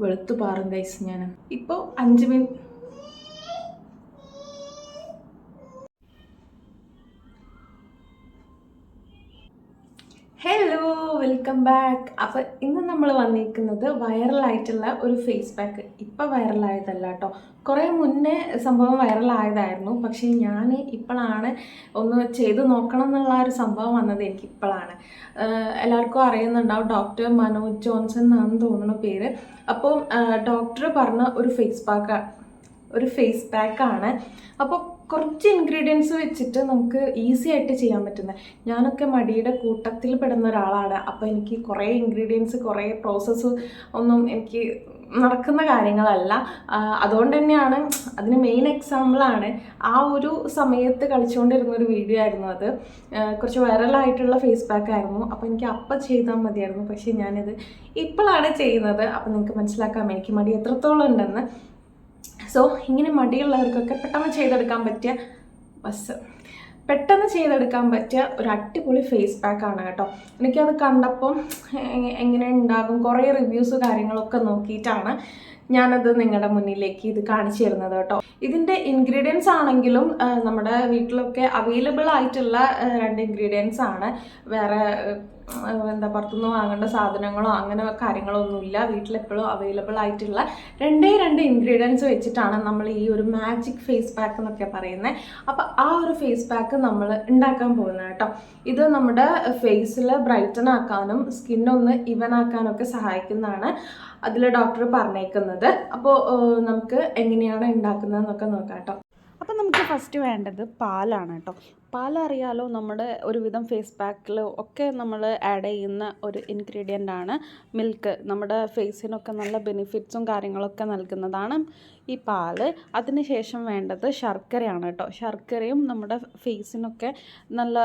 വെളുത്തു പാറും ഗൈസ് ഞാൻ ഇപ്പോൾ അഞ്ച് മിനിറ്റ് വെൽക്കം ബാക്ക് അപ്പോൾ ഇന്ന് നമ്മൾ വന്നിരിക്കുന്നത് വൈറലായിട്ടുള്ള ഒരു ഫേസ് പാക്ക് ഇപ്പോൾ വൈറലായതല്ല കേട്ടോ കുറേ മുന്നേ സംഭവം വൈറലായതായിരുന്നു പക്ഷേ ഞാൻ ഇപ്പോഴാണ് ഒന്ന് ചെയ്ത് നോക്കണം എന്നുള്ള ഒരു സംഭവം വന്നത് എനിക്ക് ഇപ്പോഴാണ് എല്ലാവർക്കും അറിയുന്നുണ്ടാവും ഡോക്ടർ മനോജ് ജോൺസൺ എന്നാണ് തോന്നുന്ന പേര്. അപ്പോൾ ഡോക്ടർ പറഞ്ഞ ഒരു ഫേസ് പാക്ക് ഒരു ഫേസ് പാക്കാണ് അപ്പോൾ കുറച്ച് ഇൻഗ്രീഡിയൻസ് വെച്ചിട്ട് നമുക്ക് ഈസി ആയിട്ട് ചെയ്യാൻ പറ്റുന്നത് ഞാനൊക്കെ മടിയുടെ കൂട്ടത്തിൽ പെടുന്ന ഒരാളാണ്. അപ്പോൾ എനിക്ക് കുറേ ഇൻഗ്രീഡിയൻസ് കുറേ പ്രോസസ്സ് ഒന്നും എനിക്ക് നടക്കുന്ന കാര്യങ്ങളല്ല. അതുകൊണ്ട് തന്നെയാണ് അതിന് മെയിൻ എക്സാമ്പിളാണ് ആ ഒരു സമയത്ത് കളിച്ചുകൊണ്ടിരുന്ന ഒരു വീഡിയോ ആയിരുന്നു അത്. കുറച്ച് വൈറലായിട്ടുള്ള ഫേസ് പാക്ക് ആയിരുന്നു. അപ്പോൾ എനിക്ക് അപ്പം ചെയ്താൽ മതിയായിരുന്നു. പക്ഷേ ഞാനിത് ഇപ്പോഴാണ് ചെയ്യുന്നത്. അപ്പോൾ നിങ്ങൾക്ക് മനസ്സിലാക്കാം എനിക്ക് മടി എത്രത്തോളം ഉണ്ടെന്ന്. സോ ഇങ്ങനെ മടിയുള്ളവർക്കൊക്കെ പെട്ടെന്ന് ചെയ്തെടുക്കാൻ പറ്റിയ ബസ് പെട്ടെന്ന് ചെയ്തെടുക്കാൻ പറ്റിയ ഒരു അടിപൊളി ഫേസ് പാക്ക് ആണ് കേട്ടോ. എനിക്കത് കണ്ടപ്പം എങ്ങനെ ഉണ്ടാകും കുറേ റിവ്യൂസ് കാര്യങ്ങളൊക്കെ നോക്കിയിട്ടാണ് ഞാനത് നിങ്ങളുടെ മുന്നിലേക്ക് ഇത് കാണിച്ചു തരുന്നത് കേട്ടോ. ഇതിന്റെ ഇൻഗ്രീഡിയൻസ് ആണെങ്കിലും നമ്മുടെ വീട്ടിലൊക്കെ അവൈലബിൾ ആയിട്ടുള്ള രണ്ട് ഇൻഗ്രീഡിയൻസ് ആണ്. വേറെ എന്താ പുറത്തുനിന്ന് വാങ്ങേണ്ട സാധനങ്ങളോ അങ്ങനെ കാര്യങ്ങളോ ഒന്നുമില്ല. വീട്ടിലെപ്പോഴും അവൈലബിൾ ആയിട്ടുള്ള രണ്ടേ രണ്ട് ഇൻഗ്രീഡിയൻസ് വെച്ചിട്ടാണ് നമ്മൾ ഈ ഒരു മാജിക് ഫേസ് പാക്ക് എന്നൊക്കെ പറയുന്നത് അപ്പോൾ ആ ഒരു ഫേസ് പാക്ക് നമ്മൾ ഉണ്ടാക്കാൻ പോകുന്നത് കേട്ടോ. ഇത് നമ്മുടെ ഫേസിൽ ബ്രൈറ്റൻ ആക്കാനും സ്കിന്നൊന്ന് ഇവൻ ആക്കാനും ഒക്കെ സഹായിക്കുന്നതാണ് അതിൽ ഡോക്ടർ പറഞ്ഞേക്കുന്നത്. അപ്പോൾ നമുക്ക് എങ്ങനെയാണ് ഉണ്ടാക്കുന്നതെന്നൊക്കെ നോക്കാം കേട്ടോ. അപ്പം നമുക്ക് ഫസ്റ്റ് വേണ്ടത് പാലാണ് കേട്ടോ പാലറിയാലോ നമ്മുടെ ഒരുവിധം ഫേസ് പാക്കിൽ ഒക്കെ നമ്മൾ ആഡ് ചെയ്യുന്ന ഒരു ഇൻഗ്രീഡിയന്റ് ആണ് മിൽക്ക് നമ്മുടെ ഫേസിനൊക്കെ നല്ല ബെനിഫിറ്റ്സും കാര്യങ്ങളൊക്കെ നൽകുന്നതാണ് ഈ പാൽ. അതിനുശേഷം വേണ്ടത് ശർക്കരയാണ് കേട്ടോ ശർക്കരയും നമ്മുടെ ഫേസിനൊക്കെ നല്ല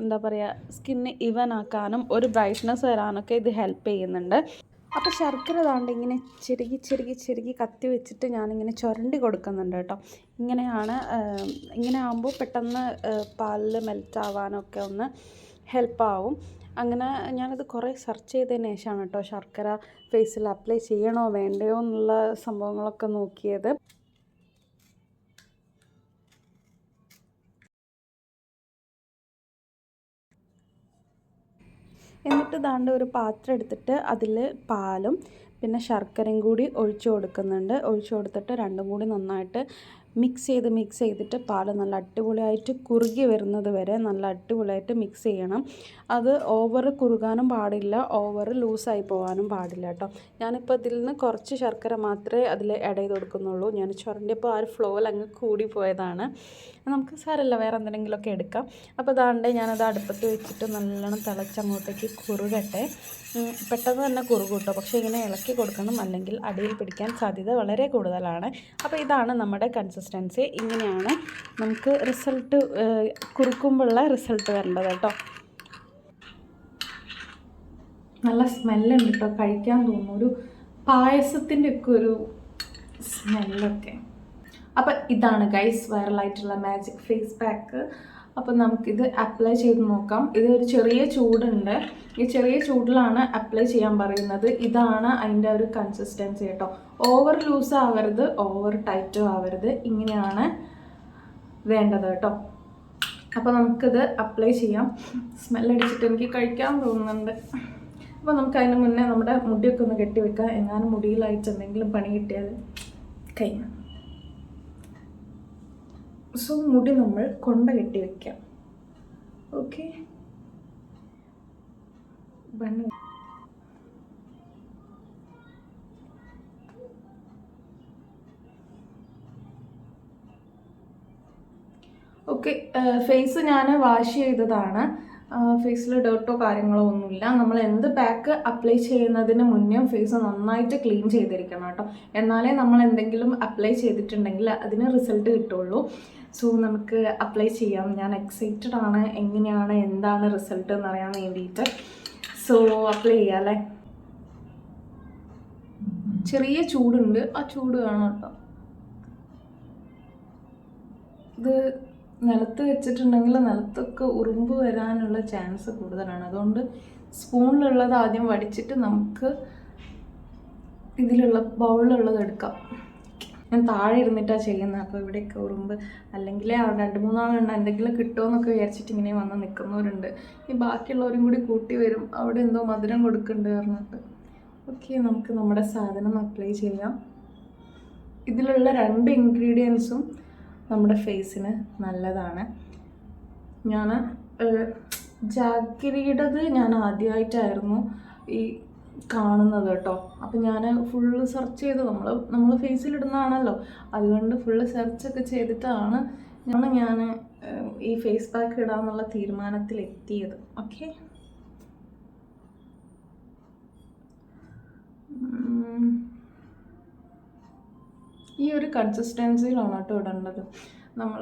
എന്താ പറയുക സ്കിന്ന് ഇവൻ ആക്കാനും ഒരു ബ്രൈറ്റ്നസ് വരാനൊക്കെ ഇത് ഹെൽപ്പ് ചെയ്യുന്നുണ്ട്. അപ്പോൾ ശർക്കര താണ്ട് ഇങ്ങനെ ചെറുകി ചെറുകി ചെറുകി കത്തി വെച്ചിട്ട് ഞാനിങ്ങനെ ചുരണ്ടി കൊടുക്കുന്നുണ്ട് കേട്ടോ. ഇങ്ങനെയാണ് ഇങ്ങനെ ആകുമ്പോൾ പെട്ടെന്ന് പാലിൽ മെൽറ്റ് ആവാനൊക്കെ ഒന്ന് ഹെൽപ്പാവും അങ്ങനെ ഞാനത് കുറേ സെർച്ച് ചെയ്തതിന് ശേഷമാണ് കേട്ടോ ശർക്കര ഫേസിൽ അപ്ലൈ ചെയ്യണോ വേണ്ടയോ എന്നുള്ള സംഭവങ്ങളൊക്കെ നോക്കിയത്. എന്നിട്ട് ദാണ്ട് ഒരു പാത്രം എടുത്തിട്ട് അതിൽ പാലും പിന്നെ ശർക്കരയും കൂടി ഒഴിച്ചു കൊടുക്കുന്നുണ്ട്. ഒഴിച്ചു കൊടുത്തിട്ട് രണ്ടും കൂടി നന്നായിട്ട് മിക്സ് ചെയ്ത് മിക്സ് ചെയ്തിട്ട് പാൽ നല്ല അടിപൊളിയായിട്ട് കുറുകി വരുന്നത് വരെ നല്ല അടിപൊളിയായിട്ട് മിക്സ് ചെയ്യണം. അത് ഓവർ കുറുകാനും പാടില്ല ഓവർ ലൂസായി പോകാനും പാടില്ല കേട്ടോ ഞാനിപ്പോൾ ഇതിൽ നിന്ന് കുറച്ച് ശർക്കര മാത്രമേ അതിൽ ആഡ് ചെയ്ത് കൊടുക്കുന്നുള്ളൂ. ഞാൻ ചുരണ്ടിയപ്പോൾ ആ ഒരു ഫ്ലോയിൽ അങ്ങ് കൂടി പോയതാണ്. നമുക്ക് സാരമില്ല വേറെ എന്തെങ്കിലുമൊക്കെ എടുക്കാം. അപ്പോൾ അതാണ്ട് ഞാനത് അടുപ്പത്ത് വെച്ചിട്ട് നല്ലോണം തിളച്ചങ്ങോട്ടേക്ക് കുറുകട്ടെ. പെട്ടെന്ന് തന്നെ കുറുകും കേട്ടോ പക്ഷേ ഇങ്ങനെ ഇളക്കി കൊടുക്കണം അല്ലെങ്കിൽ അടിയിൽ പിടിക്കാൻ സാധ്യത വളരെ കൂടുതലാണ്. അപ്പോൾ ഇതാണ് നമ്മുടെ കൺസിസ്റ്റൻസി ഇങ്ങനെയാണ് നമുക്ക് റിസൾട്ട് കുറുക്കുമ്പോഴുള്ള റിസൾട്ട് വരേണ്ടത് കേട്ടോ. നല്ല സ്മെല്ലുണ്ട് കേട്ടോ കഴിക്കാൻ തോന്നുന്നു. ഒരു പായസത്തിന്റെ ഒക്കെ ഒരു സ്മെല്ലൊക്കെ അപ്പം ഇതാണ് ഗൈസ് വൈറലായിട്ടുള്ള മാജിക് ഫേസ് പാക്ക് അപ്പം നമുക്കിത് അപ്ലൈ ചെയ്ത് നോക്കാം. ഇത് ഒരു ചെറിയ ചൂടുണ്ട്. ഈ ചെറിയ ചൂടിലാണ് അപ്ലൈ ചെയ്യാൻ പറയുന്നത്. ഇതാണ് അതിന്റെ ഒരു കൺസിസ്റ്റൻസി കേട്ടോ ഓവർ ലൂസ് ആവരുത് ഓവർ ടൈറ്റും ആവരുത്. ഇങ്ങനെയാണ് വേണ്ടത് കേട്ടോ അപ്പോൾ നമുക്കിത് അപ്ലൈ ചെയ്യാം. സ്മെല്ലടിച്ചിട്ട് എനിക്ക് കഴിക്കാൻ തോന്നുന്നുണ്ട്. അപ്പോൾ നമുക്ക് അതിന് മുന്നേ നമ്മുടെ മുടിയൊക്കെ ഒന്ന് കെട്ടി വെക്കാം എങ്ങാനും മുടിയിലായിട്ട് എന്തെങ്കിലും പണി കിട്ടിയാൽ കഴിഞ്ഞു സോ മുടി നമ്മൾ കൊണ്ട കെട്ടി വെക്കാം. ഓക്കെ? ഓക്കെ ഫേസ് ഞാൻ വാഷ് ചെയ്തതാണ്. ഫേസിൽ ഡേർട്ടോ കാര്യങ്ങളോ ഒന്നുമില്ല. നമ്മൾ എന്ത് പാക്ക് അപ്ലൈ ചെയ്യുന്നതിന് മുന്നേ ഫേസ് നന്നായിട്ട് ക്ലീൻ ചെയ്തിരിക്കണം കേട്ടോ. എന്നാലേ നമ്മൾ എന്തെങ്കിലും അപ്ലൈ ചെയ്തിട്ടുണ്ടെങ്കിൽ അതിന് റിസൾട്ട് കിട്ടുള്ളൂ. സോ നമുക്ക് അപ്ലൈ ചെയ്യാം. ഞാൻ എക്സൈറ്റഡ് ആണ്. എങ്ങനെയാണ് എന്താണ് റിസൾട്ട് എന്ന് അറിയാൻ വേണ്ടിയിട്ട്. സോ അപ്ലൈ ചെയ്യാം അല്ലേ? ചെറിയ ചൂടുണ്ട്. ആ ചൂട് കാണാം കേട്ടോ. ഇത് നിലത്ത് വെച്ചിട്ടുണ്ടെങ്കിൽ നിലത്തൊക്കെ ഉറുമ്പ് വരാനുള്ള ചാൻസ് കൂടുതലാണ്. അതുകൊണ്ട് സ്പൂണിലുള്ളത് ആദ്യം വടിച്ചിട്ട് നമുക്ക് ഇതിലുള്ള ബൗളിലുള്ളത് എടുക്കാം. ഞാൻ താഴെ ഇരുന്നിട്ടാണ് ചെയ്യുന്നത് അപ്പോൾ ഇവിടെയൊക്കെ ഉറുമ്പ് അല്ലെങ്കിൽ രണ്ട് മൂന്നാളുണ്ട് എന്തെങ്കിലും കിട്ടുമോ എന്നൊക്കെ വിചാരിച്ചിട്ട് ഇങ്ങനെ വന്ന് നിൽക്കുന്നവരുണ്ട് ഈ ബാക്കിയുള്ളവരും കൂടി കൂട്ടി വരും. അവിടെ എന്തോ മധുരം കൊടുക്കുന്നുണ്ട് പറഞ്ഞിട്ട്. ഓക്കെ നമുക്ക് നമ്മുടെ സാധനം അപ്ലൈ ചെയ്യാം. ഇതിലുള്ള രണ്ട് ഇൻഗ്രീഡിയൻസും നമ്മുടെ ഫേസിന് നല്ലതാണ്. ഞാൻ ജാഗിരിയുടേത് ഞാൻ ആദ്യമായിട്ടായിരുന്നു ഈ കാണുന്നത് കേട്ടോ. അപ്പം ഞാൻ ഫുള്ള് സെർച്ച് ചെയ്ത്. നമ്മൾ നമ്മൾ ഫേസിലിടുന്നതാണല്ലോ. അതുകൊണ്ട് ഫുള്ള് സെർച്ചൊക്കെ ചെയ്തിട്ടാണ് ഞാൻ ഞാൻ ഈ ഫേസ് പാക്ക് ഇടാമെന്നുള്ള തീരുമാനത്തിൽ എത്തിയത് ഓക്കെ ഈ ഒരു കൺസിസ്റ്റൻസിയിലാണ് കേട്ടോ ഇടേണ്ടത്. നമ്മൾ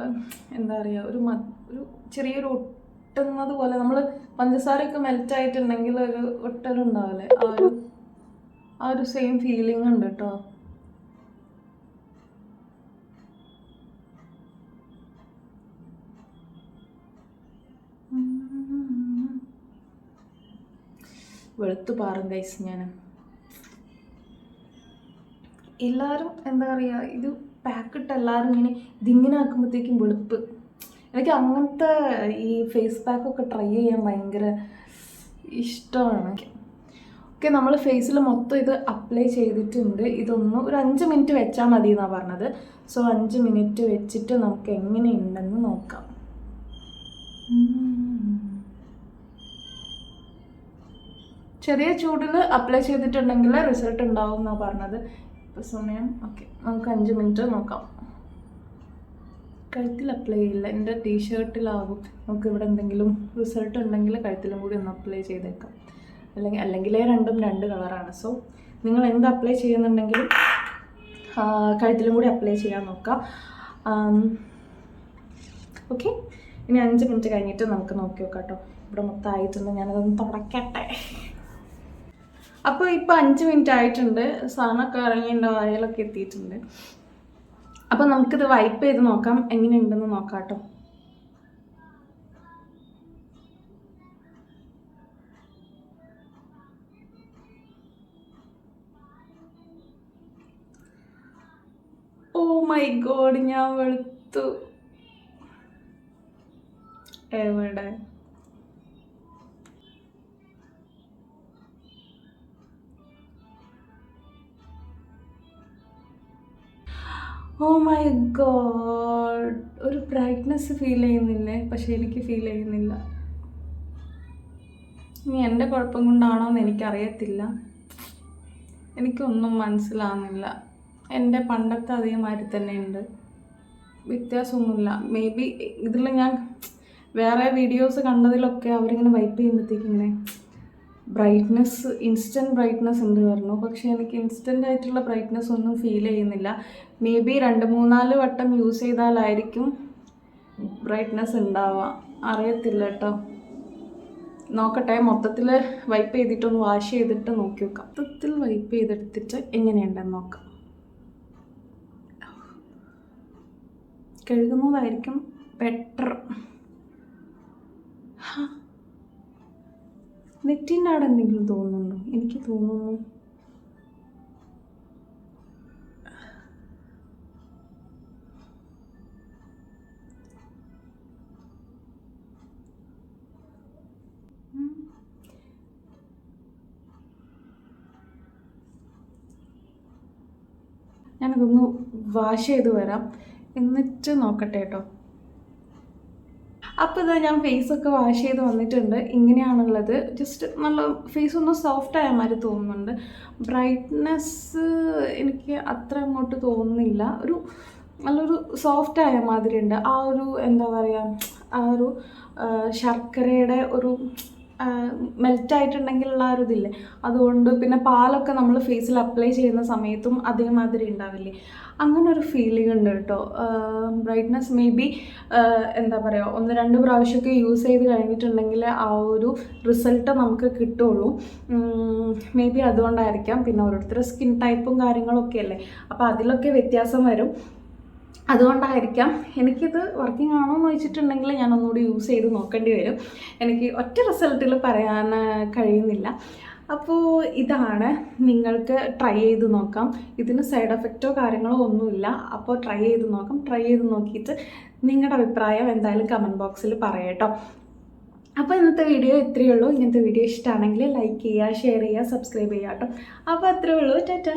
എന്താ പറയുക ഒരു മ ഒരു ചെറിയൊരു ഒട്ടുന്നത് പോലെ നമ്മൾ പഞ്ചസാരയൊക്കെ മെൽറ്റ് ആയിട്ടുണ്ടെങ്കിൽ ഒരു ഒട്ടലുണ്ടാവില്ലേ? ആ ഒരു ആ ഒരു സെയിം ഫീലിംഗ് ഉണ്ട് കേട്ടോ. വെളുത്തു പാറും ഗൈസ് ഞാൻ എല്ലാവരും എന്താ പറയുക ഇത് പാക്കിട്ട് എല്ലാവരും ഇങ്ങനെ ഇതിങ്ങനെ ആക്കുമ്പോഴത്തേക്കും വെളുപ്പ്. എനിക്ക് അങ്ങനത്തെ ഈ ഫേസ് പാക്കൊക്കെ ട്രൈ ചെയ്യാൻ ഭയങ്കര ഇഷ്ടമാണ് ഓക്കെ നമ്മൾ ഫേസിൽ മൊത്തം ഇത് അപ്ലൈ ചെയ്തിട്ടുണ്ട്. ഇതൊന്ന് ഒരു അഞ്ച് മിനിറ്റ് വെച്ചാൽ മതി എന്നാണ് പറഞ്ഞത്. സോ അഞ്ച് മിനിറ്റ് വെച്ചിട്ട് നമുക്ക് എങ്ങനെയുണ്ടെന്ന് നോക്കാം. ചെറിയ ചൂടിൽ അപ്ലൈ ചെയ്തിട്ടുണ്ടെങ്കിൽ റിസൾട്ട് ഉണ്ടാവും എന്നാണ് പറഞ്ഞത്. സമയം? ഓക്കെ. നമുക്ക് അഞ്ച് മിനിറ്റ് നോക്കാം. കഴുത്തിൽ അപ്ലൈ ചെയ്യില്ല. എന്റെ ടീഷർട്ടിലാവും നമുക്ക് ഇവിടെ എന്തെങ്കിലും റിസൾട്ട് ഉണ്ടെങ്കിൽ കഴുത്തിലും കൂടി ഒന്ന് അപ്ലൈ ചെയ്തേക്കാം. അല്ലെങ്കിൽ അല്ലെങ്കിലേ രണ്ടും രണ്ട് കളറാണ് സോ നിങ്ങൾ എന്ത് അപ്ലൈ ചെയ്യുന്നുണ്ടെങ്കിലും കഴുത്തിലും കൂടി അപ്ലൈ ചെയ്യാൻ നോക്കാം. ഓക്കെ. ഇനി അഞ്ച് മിനിറ്റ് കഴിഞ്ഞിട്ട് നമുക്ക് നോക്കി നോക്കാം കേട്ടോ. ഇവിടെ മൊത്തം ആയിട്ടുണ്ട് ഞാനതൊന്ന് തുടക്കട്ടെ. അപ്പോൾ ഇപ്പോൾ അഞ്ച് മിനിറ്റ് ആയിട്ടുണ്ട്. സാധനമൊക്കെ ഇറങ്ങിയിട്ടുണ്ട് വായലൊക്കെ എത്തിയിട്ടുണ്ട്. അപ്പോൾ നമുക്കിത് വൈപ്പ് ചെയ്ത് നോക്കാം. എങ്ങനെയുണ്ടെന്ന് നോക്കാം കേട്ടോ ഓ മൈ ഗോഡ് ഞാൻ വെളുത്തു. എവിടെ? ഓ മൈ ഗോഡ് ഒരു ബ്രൈറ്റ്നെസ് ഫീൽ ചെയ്യുന്നില്ലേ? പക്ഷെ എനിക്ക് ഫീൽ ചെയ്യുന്നില്ല. ഇനി എന്റെ കുഴപ്പം കൊണ്ടാണോ എന്ന് എനിക്കറിയത്തില്ല. എനിക്കൊന്നും മനസ്സിലാവുന്നില്ല. എന്റെ പണ്ടത്തെ അതേമാതിരി തന്നെ ഉണ്ട്. വ്യത്യാസമൊന്നുമില്ല. മേ ബി ഇതിൽ ഞാൻ വേറെ വീഡിയോസ് കണ്ടതിലൊക്കെ അവരിങ്ങനെ വൈപ്പ് ചെയ്യുമ്പോഴത്തേക്കും ഇങ്ങനെ ബ്രൈറ്റ്നെസ് ഇൻസ്റ്റന്റ് ബ്രൈറ്റ്നെസ് ഉണ്ട് പറഞ്ഞു പക്ഷേ എനിക്ക് ഇൻസ്റ്റന്റ് ആയിട്ടുള്ള ബ്രൈറ്റ്നെസ് ഒന്നും ഫീൽ ചെയ്യുന്നില്ല. മേ ബി രണ്ട് മൂന്നാൽ വട്ടം യൂസ് ചെയ്താലായിരിക്കും ബ്രൈറ്റ്നെസ് ഉണ്ടാവുക. അറിയത്തില്ല കേട്ടോ. നോക്കട്ടെ മൊത്തത്തിൽ വൈപ്പ് ചെയ്തിട്ടൊന്ന് വാഷ് ചെയ്തിട്ട് നോക്കി നോക്കാം മൊത്തത്തിൽ വൈപ്പ് ചെയ്തെടുത്തിട്ട് എങ്ങനെയുണ്ടെന്ന് നോക്കാം. കഴുകുന്നതായിരിക്കും ബെറ്റർ നെറ്റിന്റെ അവിടെ എന്തെങ്കിലും തോന്നുന്നുണ്ടോ? എനിക്ക് തോന്നുന്നു. ഞാനതൊന്ന് വാഷ് ചെയ്ത് വരാം. എന്നിട്ട് നോക്കട്ടെ കേട്ടോ. അപ്പോൾ ഇതാ ഞാൻ ഫേസൊക്കെ വാഷ് ചെയ്ത് വന്നിട്ടുണ്ട്. ഇങ്ങനെയാണുള്ളത്. ജസ്റ്റ് നല്ല ഫേസ് ഒന്ന് സോഫ്റ്റ് ആയ മാതിരി തോന്നുന്നുണ്ട്. ബ്രൈറ്റ്നെസ് എനിക്ക് അത്ര അങ്ങോട്ട് തോന്നുന്നില്ല. ഒരു നല്ലൊരു സോഫ്റ്റ് ആയ മാതിരി ഉണ്ട് ആ ഒരു എന്താ പറയുക ആ ഒരു ശർക്കരയുടെ ഒരു മെൽറ്റ് ആയിട്ടുണ്ടെങ്കിലുള്ള ഒരു ഇതില്ലേ അതുകൊണ്ട് പിന്നെ പാലൊക്കെ നമ്മൾ ഫേസിൽ അപ്ലൈ ചെയ്യുന്ന സമയത്തും അതേമാതിരി ഉണ്ടാവില്ലേ? അങ്ങനെ ഒരു ഫീലിംഗ് ഉണ്ട് കേട്ടോ. ബ്രൈറ്റ്നസ് മേ ബി എന്താ പറയുക ഒന്ന് രണ്ട് പ്രാവശ്യമൊക്കെ യൂസ് ചെയ്ത് കഴിഞ്ഞിട്ടുണ്ടെങ്കിൽ ആ ഒരു റിസൾട്ട് നമുക്ക് കിട്ടുള്ളൂ. മേ ബി അതുകൊണ്ടായിരിക്കാം. പിന്നെ ഓരോരുത്തരുടെ സ്കിൻ ടൈപ്പും കാര്യങ്ങളൊക്കെ അല്ലേ? അപ്പോൾ അതിലൊക്കെ വ്യത്യാസം വരും. അതുകൊണ്ടായിരിക്കാം എനിക്കിത് വർക്കിംഗ് ആണോ എന്ന് വെച്ചിട്ടുണ്ടെങ്കിൽ ഞാൻ ഒന്നുകൂടി യൂസ് ചെയ്ത് നോക്കേണ്ടി വരും. എനിക്ക് ഒറ്റ റിസൾട്ടിൽ പറയാൻ കഴിയുന്നില്ല. അപ്പോൾ ഇതാണ് നിങ്ങൾക്ക് ട്രൈ ചെയ്ത് നോക്കാം. ഇതിന് സൈഡ് എഫക്റ്റോ കാര്യങ്ങളോ ഒന്നുമില്ല. അപ്പോൾ ട്രൈ ചെയ്ത് നോക്കാം. ട്രൈ ചെയ്ത് നോക്കിയിട്ട് നിങ്ങളുടെ അഭിപ്രായം എന്തായാലും കമന്റ് ബോക്സിൽ പറയട്ടോ. അപ്പോൾ ഇന്നത്തെ വീഡിയോ ഇത്രയേ ഉള്ളൂ. ഇങ്ങനത്തെ വീഡിയോ ഇഷ്ടമാണെങ്കിൽ ലൈക്ക് ചെയ്യുക ഷെയർ ചെയ്യുക സബ്സ്ക്രൈബ് ചെയ്യുക കേട്ടോ. അപ്പോൾ അത്രയേ ഉള്ളൂ. ടാറ്റ.